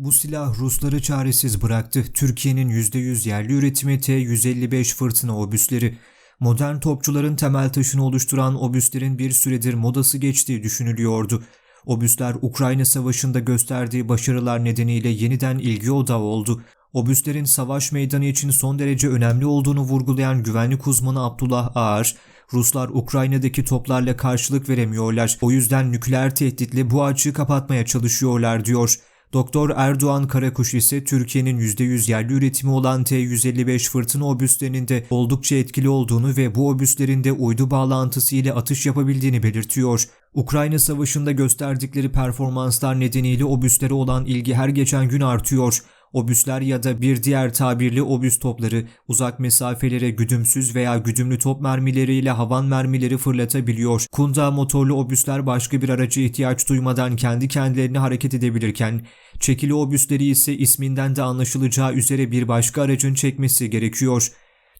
Bu silah Rusları çaresiz bıraktı. Türkiye'nin %100 yerli üretimi T-155 fırtına obüsleri. Modern topçuların temel taşını oluşturan obüslerin bir süredir modası geçtiği düşünülüyordu. Obüsler Ukrayna Savaşı'nda gösterdiği başarılar nedeniyle yeniden ilgi odağı oldu. Obüslerin savaş meydanı için son derece önemli olduğunu vurgulayan güvenlik uzmanı Abdullah Ağar, Ruslar Ukrayna'daki toplarla karşılık veremiyorlar. O yüzden nükleer tehditle bu açığı kapatmaya çalışıyorlar diyor. Doktor Erdoğan Karakuş ise Türkiye'nin %100 yerli üretimi olan T-155 fırtına obüslerinin de oldukça etkili olduğunu ve bu obüslerin de uydu bağlantısı ile atış yapabildiğini belirtiyor. Ukrayna Savaşı'nda gösterdikleri performanslar nedeniyle obüslere olan ilgi her geçen gün artıyor. Obüsler ya da bir diğer tabirli obüs topları uzak mesafelere güdümsüz veya güdümlü top mermileriyle havan mermileri fırlatabiliyor. Kunda motorlu obüsler başka bir araca ihtiyaç duymadan kendi kendilerine hareket edebilirken, çekili obüsleri ise isminden de anlaşılacağı üzere bir başka aracın çekmesi gerekiyor.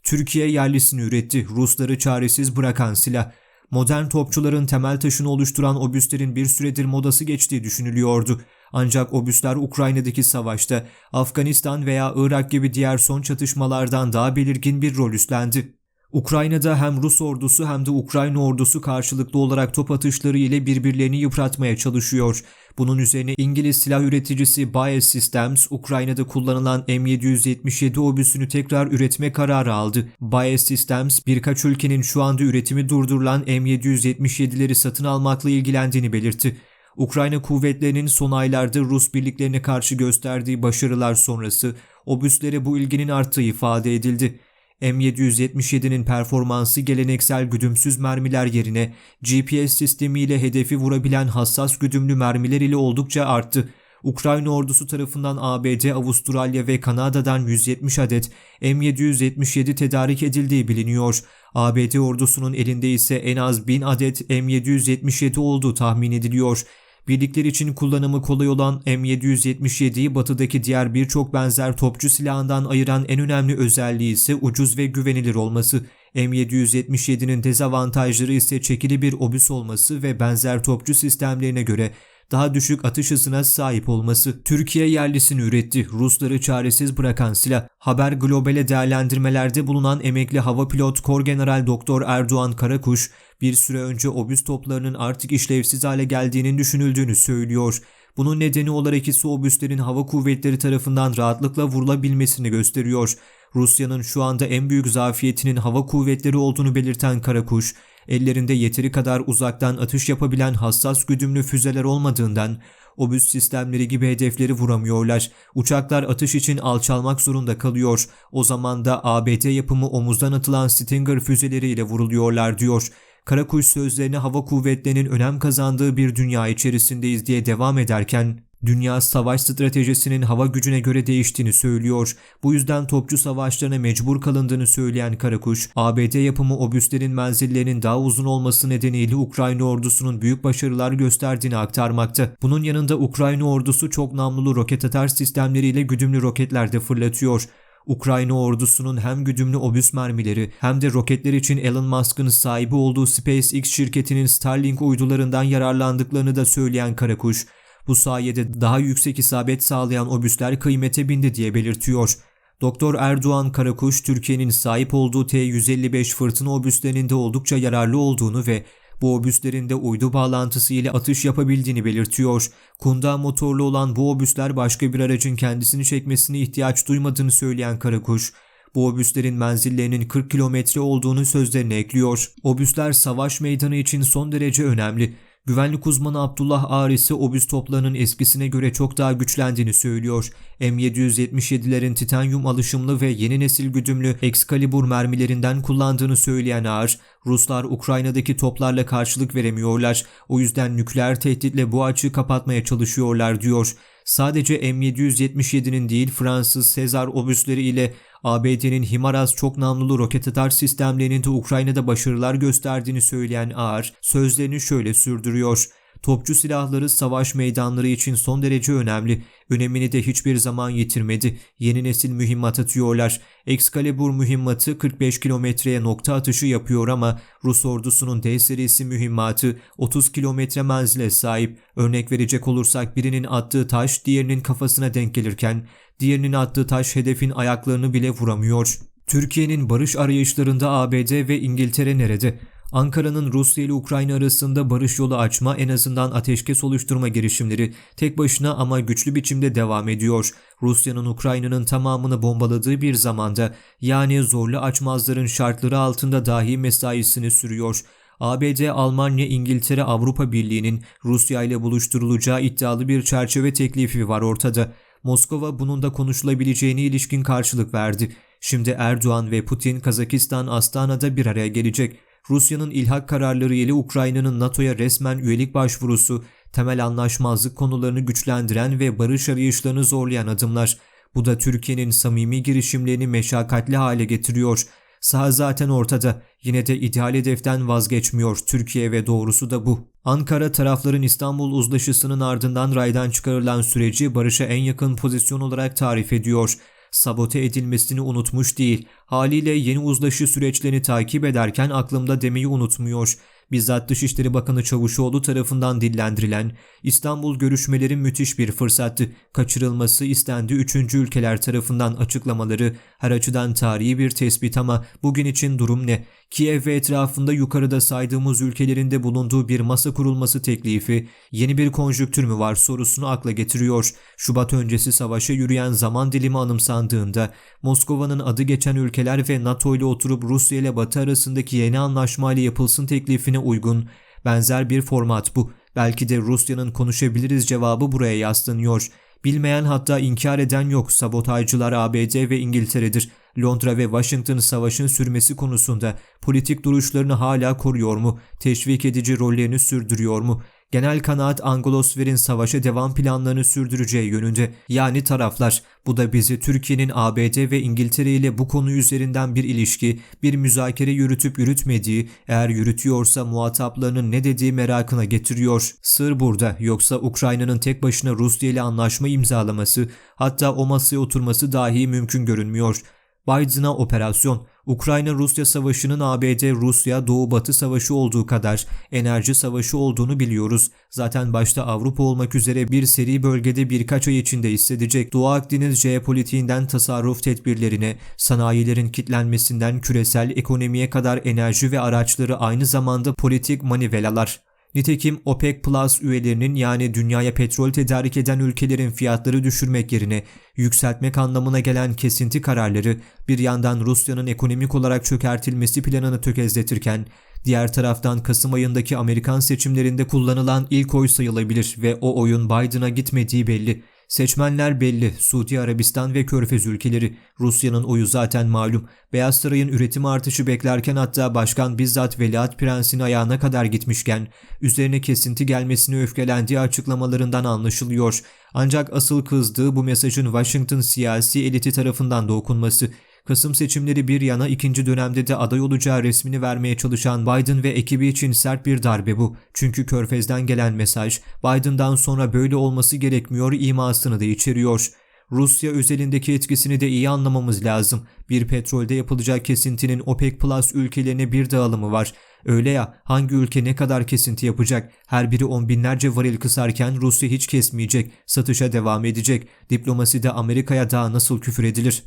Türkiye yerlisini üretti, Rusları çaresiz bırakan silah. Modern topçuların temel taşını oluşturan obüslerin bir süredir modası geçtiği düşünülüyordu. Ancak obüsler Ukrayna'daki savaşta Afganistan veya Irak gibi diğer son çatışmalardan daha belirgin bir rol üstlendi. Ukrayna'da hem Rus ordusu hem de Ukrayna ordusu karşılıklı olarak top atışları ile birbirlerini yıpratmaya çalışıyor. Bunun üzerine İngiliz silah üreticisi Bayer Systems, Ukrayna'da kullanılan M777 obüsünü tekrar üretme kararı aldı. Bayer Systems, birkaç ülkenin şu anda üretimi durdurulan M777'leri satın almakla ilgilendiğini belirtti. Ukrayna kuvvetlerinin son aylarda Rus birliklerine karşı gösterdiği başarılar sonrası obüslere bu ilginin arttığı ifade edildi. M777'nin performansı geleneksel güdümsüz mermiler yerine GPS sistemiyle hedefi vurabilen hassas güdümlü mermiler ile oldukça arttı. Ukrayna ordusu tarafından ABD, Avustralya ve Kanada'dan 170 adet M777 tedarik edildiği biliniyor. ABD ordusunun elinde ise en az 1000 adet M777 olduğu tahmin ediliyor. Birlikler için kullanımı kolay olan M777'yi batıdaki diğer birçok benzer topçu silahından ayıran en önemli özelliği ise ucuz ve güvenilir olması. M777'nin dezavantajları ise çekili bir obüs olması ve benzer topçu sistemlerine göre daha düşük atış hızına sahip olması. Türkiye yerlisini üretti. Rusları çaresiz bırakan silah. Haber Global'e değerlendirmelerde bulunan emekli hava pilot Kor General Doktor Erdoğan Karakuş, bir süre önce obüs toplarının artık işlevsiz hale geldiğinin düşünüldüğünü söylüyor. Bunun nedeni olarak ise obüslerin hava kuvvetleri tarafından rahatlıkla vurulabilmesini gösteriyor. Rusya'nın şu anda en büyük zafiyetinin hava kuvvetleri olduğunu belirten Karakuş, ellerinde yeteri kadar uzaktan atış yapabilen hassas güdümlü füzeler olmadığından obüs sistemleri gibi hedefleri vuramıyorlar. Uçaklar atış için alçalmak zorunda kalıyor. O zaman da ABD yapımı omuzdan atılan Stinger füzeleriyle vuruluyorlar diyor. Karakuş sözlerine hava kuvvetlerinin önem kazandığı bir dünya içerisindeyiz diye devam ederken Dünya savaş stratejisinin hava gücüne göre değiştiğini söylüyor. Bu yüzden topçu savaşlarına mecbur kalındığını söyleyen Karakuş, ABD yapımı obüslerin menzillerinin daha uzun olması nedeniyle Ukrayna ordusunun büyük başarılar gösterdiğini aktarmakta. Bunun yanında Ukrayna ordusu çok namlulu roket atar sistemleriyle güdümlü roketler de fırlatıyor. Ukrayna ordusunun hem güdümlü obüs mermileri hem de roketler için Elon Musk'ın sahibi olduğu SpaceX şirketinin Starlink uydularından yararlandıklarını da söyleyen Karakuş, bu sayede daha yüksek isabet sağlayan obüsler kıymete bindi diye belirtiyor. Doktor Erdoğan Karakuş, Türkiye'nin sahip olduğu T-155 fırtına obüslerinin de oldukça yararlı olduğunu ve bu obüslerin de uydu bağlantısı ile atış yapabildiğini belirtiyor. Kunda motorlu olan bu obüsler başka bir aracın kendisini çekmesine ihtiyaç duymadığını söyleyen Karakuş, bu obüslerin menzillerinin 40 kilometre olduğunu sözlerine ekliyor. Obüsler savaş meydanı için son derece önemli. Güvenlik uzmanı Abdullah Ağar ise obüs toplarının eskisine göre çok daha güçlendiğini söylüyor. M777'lerin titanyum alışımlı ve yeni nesil güdümlü Excalibur mermilerinden kullandığını söyleyen Ağar, Ruslar Ukrayna'daki toplarla karşılık veremiyorlar. O yüzden nükleer tehditle bu açığı kapatmaya çalışıyorlar diyor. Sadece M777'nin değil Fransız Sezar obüsleri ile ABD'nin HIMARS çok namlulu roket atar sistemlerinin de Ukrayna'da başarılar gösterdiğini söyleyen Ağar, sözlerini şöyle sürdürüyor. Topçu silahları savaş meydanları için son derece önemli. Önemini de hiçbir zaman yitirmedi. Yeni nesil mühimmat atıyorlar. Excalibur mühimmatı 45 kilometreye nokta atışı yapıyor ama Rus ordusunun D serisi mühimmatı 30 kilometre menzile sahip. Örnek verecek olursak birinin attığı taş diğerinin kafasına denk gelirken diğerinin attığı taş hedefin ayaklarını bile vuramıyor. Türkiye'nin barış arayışlarında ABD ve İngiltere nerede? Ankara'nın Rusya ile Ukrayna arasında barış yolu açma en azından ateşkes oluşturma girişimleri tek başına ama güçlü biçimde devam ediyor. Rusya'nın Ukrayna'nın tamamını bombaladığı bir zamanda yani zorlu açmazların şartları altında dahi mesaisini sürüyor. ABD, Almanya, İngiltere, Avrupa Birliği'nin Rusya ile buluşturulacağı iddialı bir çerçeve teklifi var ortada. Moskova bunun da konuşulabileceğine ilişkin karşılık verdi. Şimdi Erdoğan ve Putin Kazakistan Astana'da bir araya gelecek. Rusya'nın ilhak kararları ile Ukrayna'nın NATO'ya resmen üyelik başvurusu, temel anlaşmazlık konularını güçlendiren ve barış arayışlarını zorlayan adımlar. Bu da Türkiye'nin samimi girişimlerini meşakkatli hale getiriyor. Sağ zaten ortada. Yine de ideal hedeften vazgeçmiyor Türkiye ve doğrusu da bu. Ankara tarafların İstanbul Uzlaşısı'nın ardından raydan çıkarılan süreci barışa en yakın pozisyon olarak tarif ediyor sabote edilmesini unutmuş değil. Haliyle yeni uzlaşı süreçlerini takip ederken aklımda demeyi unutmuyor. Bizzat Dışişleri Bakanı Çavuşoğlu tarafından dillendirilen İstanbul görüşmeleri müthiş bir fırsattı. Kaçırılması istendi üçüncü ülkeler tarafından açıklamaları her açıdan tarihi bir tespit ama bugün için durum ne? Kiev ve etrafında yukarıda saydığımız ülkelerinde bulunduğu bir masa kurulması teklifi yeni bir konjüktür mü var sorusunu akla getiriyor. Şubat öncesi savaşa yürüyen zaman dilimi anımsandığında Moskova'nın adı geçen ülkeler ve NATO ile oturup Rusya ile Batı arasındaki yeni anlaşma ile yapılsın teklifine uygun benzer bir format bu. Belki de Rusya'nın konuşabiliriz cevabı buraya yaslanıyor. Bilmeyen hatta inkar eden yok sabotajcılar ABD ve İngiltere'dir. Londra ve Washington savaşın sürmesi konusunda politik duruşlarını hala koruyor mu? Teşvik edici rollerini sürdürüyor mu? Genel kanaat Anglosfer'in savaşa devam planlarını sürdüreceği yönünde. Yani taraflar. Bu da bizi Türkiye'nin ABD ve İngiltere ile bu konu üzerinden bir ilişki, bir müzakere yürütüp yürütmediği, eğer yürütüyorsa muhataplarının ne dediği merakına getiriyor. Sır burada. Yoksa Ukrayna'nın tek başına Rusya ile anlaşma imzalaması, hatta o masaya oturması dahi mümkün görünmüyor. Biden'a operasyon, Ukrayna-Rusya savaşının ABD-Rusya Doğu-Batı savaşı olduğu kadar enerji savaşı olduğunu biliyoruz. Zaten başta Avrupa olmak üzere bir seri bölgede birkaç ay içinde hissedecek Doğu Akdeniz jeopolitiğinden tasarruf tedbirlerine, sanayilerin kitlenmesinden küresel ekonomiye kadar enerji ve araçları aynı zamanda politik manivelalar. Nitekim OPEC Plus üyelerinin yani dünyaya petrol tedarik eden ülkelerin fiyatları düşürmek yerine yükseltmek anlamına gelen kesinti kararları bir yandan Rusya'nın ekonomik olarak çökertilmesi planını tökezletirken diğer taraftan Kasım ayındaki Amerikan seçimlerinde kullanılan ilk oy sayılabilir ve o oyun Biden'a gitmediği belli. Seçmenler belli. Suudi Arabistan ve Körfez ülkeleri. Rusya'nın oyu zaten malum. Beyaz Saray'ın üretim artışı beklerken hatta başkan bizzat Veliaht Prens'in ayağına kadar gitmişken üzerine kesinti gelmesini öfkelendiği açıklamalarından anlaşılıyor. Ancak asıl kızdığı bu mesajın Washington siyasi eliti tarafından da okunması. Kasım seçimleri bir yana ikinci dönemde de aday olacağı resmini vermeye çalışan Biden ve ekibi için sert bir darbe bu. Çünkü Körfez'den gelen mesaj Biden'dan sonra böyle olması gerekmiyor imasını da içeriyor. Rusya özelindeki etkisini de iyi anlamamız lazım. Bir petrolde yapılacak kesintinin OPEC Plus ülkelerine bir dağılımı var. Öyle ya hangi ülke ne kadar kesinti yapacak? Her biri on binlerce varil kısarken Rusya hiç kesmeyecek. Satışa devam edecek. Diplomasi de Amerika'ya daha nasıl küfür edilir?